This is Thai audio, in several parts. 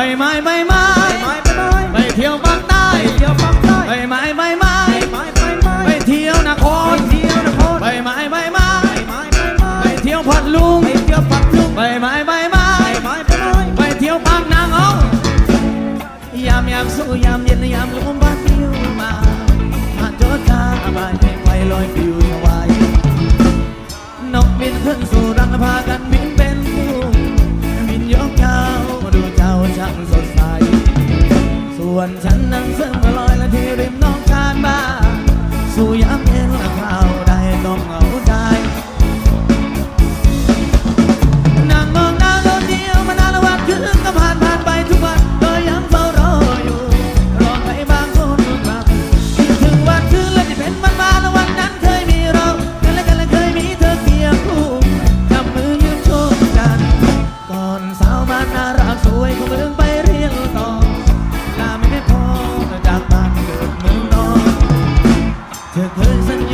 ใบไม้ใบไม้ไม้ไปไปเที่ยวภาคใต้ไปเที่ยวฝั่งใต้ใบไม้ใบไม้ไม้ไปเที่ยวนครไปเที่ยวนครใบไม้ใบไม้ไม้ไปเที่ยวพัทลุงไปเที่ยวปักลุงใบไม้ใบไม้ไม้ไปเที่ยวปากนางเอายามยามสู้ยามเย็นยามลมพัดเที่ยวมามาโจดตาบายให้ไฟลอยฟิว วนฉันนั่งซึ่งมาลอยละที่ริมน้องข้างบ้าน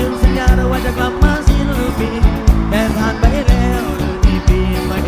ลืสัญญาเว่าจะกลับมาสิ้นปีแต่ผ่านไปแล้วหนึ่งปีมา